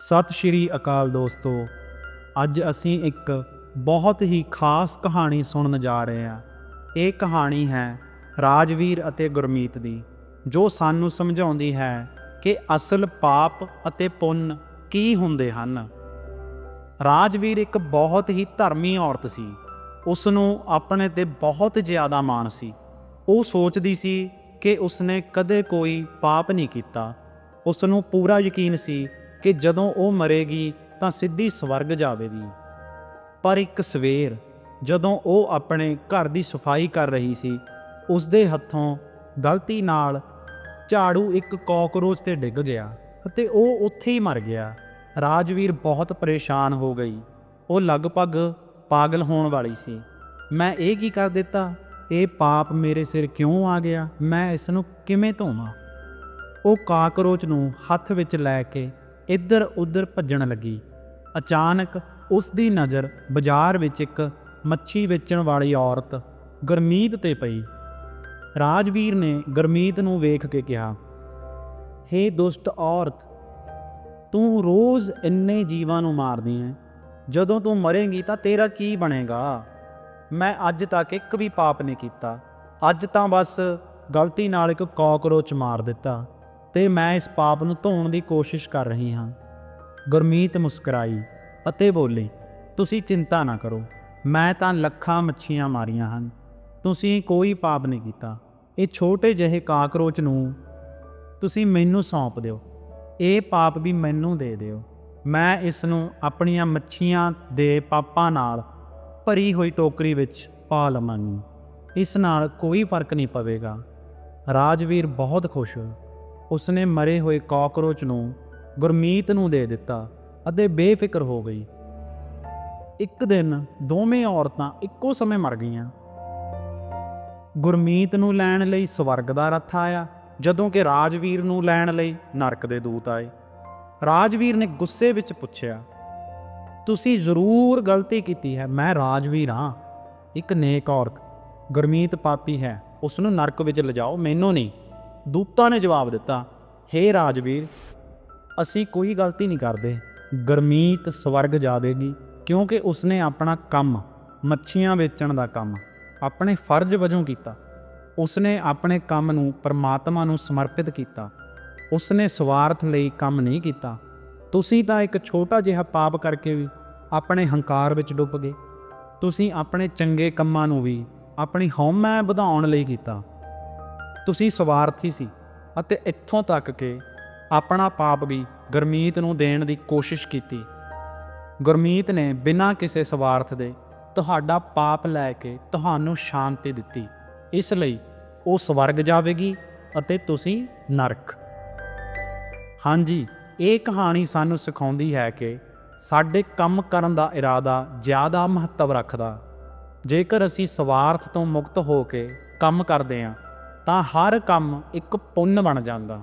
ਸਤਿ ਸ਼੍ਰੀ ਅਕਾਲ ਦੋਸਤੋ। ਅੱਜ ਅਸੀਂ ਇੱਕ ਬਹੁਤ ਹੀ ਖਾਸ ਕਹਾਣੀ ਸੁਣਨ ਜਾ ਰਹੇ ਹਾਂ। ਇਹ ਕਹਾਣੀ ਹੈ ਰਾਜਵੀਰ ਅਤੇ ਗੁਰਮੀਤ ਦੀ, ਜੋ ਸਾਨੂੰ ਸਮਝਾਉਂਦੀ ਹੈ ਕਿ ਅਸਲ ਪਾਪ ਅਤੇ ਪੁੰਨ ਕੀ ਹੁੰਦੇ ਹਨ। ਰਾਜਵੀਰ ਇੱਕ ਬਹੁਤ ਹੀ ਧਰਮੀ ਔਰਤ ਸੀ। ਉਸ ਨੂੰ ਆਪਣੇ ਤੇ ਬਹੁਤ ਜ਼ਿਆਦਾ ਮਾਣ ਸੀ। ਉਹ ਸੋਚਦੀ ਸੀ ਕਿ ਉਸਨੇ ਕਦੇ ਕੋਈ ਪਾਪ ਨਹੀਂ ਕੀਤਾ। ਉਸ ਨੂੰ ਪੂਰਾ ਯਕੀਨ ਸੀ ਕਿ ਜਦੋਂ ਉਹ ਮਰੇਗੀ ਤਾਂ ਸਿੱਧੀ ਸਵਰਗ ਜਾਵੇਗੀ। ਪਰ ਇੱਕ ਸਵੇਰ ਜਦੋਂ ਉਹ ਆਪਣੇ ਘਰ ਦੀ ਸਫ਼ਾਈ ਕਰ ਰਹੀ ਸੀ ਉਸ ਦੇ ਹੱਥੋਂ ਗਲਤੀ ਨਾਲ ਝਾੜੂ ਇੱਕ ਕਾਕਰੋਚ ਤੇ ਡਿੱਗ ਗਿਆ ਅਤੇ ਉਹ ਉੱਥੇ ਹੀ ਮਰ ਗਿਆ। ਰਾਜਵੀਰ ਬਹੁਤ ਪਰੇਸ਼ਾਨ ਹੋ ਗਈ। ਉਹ ਲਗਭਗ ਪਾਗਲ ਹੋਣ ਵਾਲੀ ਸੀ। ਮੈਂ ਇਹ ਕੀ ਕਰ ਦਿੱਤਾ? ਇਹ ਪਾਪ ਮੇਰੇ ਸਿਰ ਕਿਉਂ ਆ ਗਿਆ? ਮੈਂ ਇਸ ਨੂੰ ਕਿਵੇਂ ਧੋਵਾਂ? ਉਹ ਕਾਕਰੋਚ ਨੂੰ ਹੱਥ ਵਿੱਚ ਲੈ ਕੇ ਇੱਧਰ ਉੱਧਰ ਭੱਜਣ ਲੱਗੀ। ਅਚਾਨਕ ਉਸ ਦੀ ਨਜ਼ਰ ਬਾਜ਼ਾਰ ਵਿੱਚ ਇੱਕ ਮੱਛੀ ਵੇਚਣ ਵਾਲੀ ਔਰਤ ਗੁਰਮੀਤ ਤੇ ਪਈ। ਰਾਜਵੀਰ ਨੇ ਗੁਰਮੀਤ ਨੂੰ ਵੇਖ ਕੇ ਕਿਹਾ, ਹੇ ਦੁਸ਼ਟ ਔਰਤ, ਤੂੰ ਰੋਜ਼ ਇੰਨੇ ਜੀਵਾਂ ਨੂੰ ਮਾਰਦੀ ਹੈ। ਜਦੋਂ ਤੂੰ ਮਰੇਂਗੀ ਤਾਂ ਤੇਰਾ ਕੀ ਬਣੇਗਾ? ਮੈਂ ਅੱਜ ਤੱਕ ਇੱਕ ਵੀ ਪਾਪ ਨਹੀਂ ਕੀਤਾ। ਅੱਜ ਤਾਂ ਬਸ ਗਲਤੀ ਨਾਲ ਇੱਕ ਕਾਕਰੋਚ ਮਾਰ ਦਿੱਤਾ। ਤੇ ਮੈਂ ਇਸ ਪਾਪ ਨੂੰ ਧੋਣ ਦੀ ਕੋਸ਼ਿਸ਼ ਕਰ ਰਹੀ ਹਾਂ। ਗੁਰਮੀਤ ਮੁਸਕਰਾਈ ਅਤੇ ਬੋਲੀ, ਤੁਸੀਂ ਚਿੰਤਾ ਨਾ ਕਰੋ, ਮੈਂ ਤਾਂ ਲੱਖਾਂ ਮੱਛੀਆਂ ਮਾਰੀਆਂ ਹਨ, ਤੁਸੀਂ ਕੋਈ ਪਾਪ ਨਹੀਂ ਕੀਤਾ। ਇਹ ਛੋਟੇ ਜਿਹੇ ਕਾਕਰੋਚ ਨੂੰ ਤੁਸੀਂ ਮੈਨੂੰ ਸੌਂਪ ਦਿਓ। ਇਹ ਪਾਪ ਵੀ ਮੈਨੂੰ ਦੇ ਦਿਓ। ਮੈਂ ਇਸ ਨੂੰ ਆਪਣੀਆਂ ਮੱਛੀਆਂ ਦੇ ਪਾਪਾਂ ਨਾਲ ਭਰੀ ਹੋਈ ਟੋਕਰੀ ਵਿੱਚ ਪਾ ਲਵਾਂਗੀ। ਇਸ ਨਾਲ ਕੋਈ ਫ਼ਰਕ ਨਹੀਂ ਪਵੇਗਾ। ਰਾਜਵੀਰ ਬਹੁਤ ਖੁਸ਼ ਹੋਇਆ ਉਸਨੇ ਮਰੇ ਹੋਏ ਕਾਕਰੋਚ ਨੂੰ ਗੁਰਮੀਤ ਨੂੰ ਦੇ ਦਿੱਤਾ ਅਤੇ ਬੇਫਿਕਰ ਹੋ ਗਈ। ਇੱਕ ਦਿਨ ਦੋਵੇਂ ਔਰਤਾਂ ਇੱਕੋ ਸਮੇਂ ਮਰ ਗਈਆਂ। ਗੁਰਮੀਤ ਨੂੰ ਲੈਣ ਲਈ ਸਵਰਗ ਦਾ ਰੱਥ ਆਇਆ, ਜਦੋਂ ਕਿ ਰਾਜਵੀਰ ਨੂੰ ਲੈਣ ਲਈ ਨਰਕ ਦੇ ਦੂਤ ਆਏ। ਰਾਜਵੀਰ ਨੇ ਗੁੱਸੇ ਵਿੱਚ ਪੁੱਛਿਆ, ਤੁਸੀਂ ਜ਼ਰੂਰ ਗਲਤੀ ਕੀਤੀ ਹੈ, ਮੈਂ ਰਾਜਵੀਰ ਹਾਂ। ਇੱਕ ਨੇਕ ਔਰਤ, ਗੁਰਮੀਤ ਪਾਪੀ ਹੈ ਉਸ ਨੂੰ ਨਰਕ ਵਿੱਚ ਲਿਜਾਓ, ਮੈਨੂੰ ਨਹੀਂ। ਦੂਤਾਂ ਨੇ ਜਵਾਬ ਦਿੱਤਾ, ਹੇ ਰਾਜਵੀਰ, ਅਸੀਂ ਕੋਈ ਗਲਤੀ ਨਹੀਂ ਕਰਦੇ। ਗੁਰਮੀਤ ਸਵਰਗ ਜਾਵੇਗੀ ਕਿਉਂਕਿ ਉਸਨੇ ਆਪਣਾ ਕੰਮ, ਮੱਛੀਆਂ ਵੇਚਣ ਦਾ ਕੰਮ, ਆਪਣੇ ਫਰਜ਼ ਵਜੋਂ ਕੀਤਾ। ਉਸਨੇ ਆਪਣੇ ਕੰਮ ਨੂੰ ਪਰਮਾਤਮਾ ਨੂੰ ਸਮਰਪਿਤ ਕੀਤਾ। ਉਸਨੇ ਸਵਾਰਥ ਲਈ ਕੰਮ ਨਹੀਂ ਕੀਤਾ। ਤੁਸੀਂ ਤਾਂ ਇੱਕ ਛੋਟਾ ਜਿਹਾ ਪਾਪ ਕਰਕੇ ਵੀ ਆਪਣੇ ਹੰਕਾਰ ਵਿੱਚ ਡੁੱਬ ਗਏ। ਤੁਸੀਂ ਆਪਣੇ ਚੰਗੇ ਕੰਮਾਂ ਨੂੰ ਵੀ, ਆਪਣੀ ਹਉਮੈ ਵਧਾਉਣ ਲਈ ਕੀਤਾ। ਤੁਸੀਂ ਸਵਾਰਥੀ ਸੀ ਅਤੇ ਇੱਥੋਂ ਤੱਕ ਕਿ ਆਪਣਾ ਪਾਪ ਵੀ ਗੁਰਮੀਤ ਨੂੰ ਦੇਣ ਦੀ ਕੋਸ਼ਿਸ਼ ਕੀਤੀ। ਗੁਰਮੀਤ ਨੇ ਬਿਨਾਂ ਕਿਸੇ ਸਵਾਰਥ ਦੇ ਤੁਹਾਡਾ ਪਾਪ ਲੈ ਕੇ ਤੁਹਾਨੂੰ ਸ਼ਾਂਤੀ ਦਿੱਤੀ। ਇਸ ਲਈ ਉਹ ਸਵਰਗ ਜਾਵੇਗੀ ਅਤੇ ਤੁਸੀਂ ਨਰਕ। ਹਾਂਜੀ, ਇਹ ਕਹਾਣੀ ਸਾਨੂੰ ਸਿਖਾਉਂਦੀ ਹੈ ਕਿ ਸਾਡੇ ਕੰਮ ਕਰਨ ਦਾ ਇਰਾਦਾ ਜ਼ਿਆਦਾ ਮਹੱਤਵ ਰੱਖਦਾ। ਜੇਕਰ ਅਸੀਂ ਸਵਾਰਥ ਤੋਂ ਮੁਕਤ ਹੋ ਕੇ ਕੰਮ ਕਰਦੇ ਹਾਂ ਤਾਂ ਹਰ ਕੰਮ ਇੱਕ ਪੁੰਨ ਬਣ ਜਾਂਦਾ।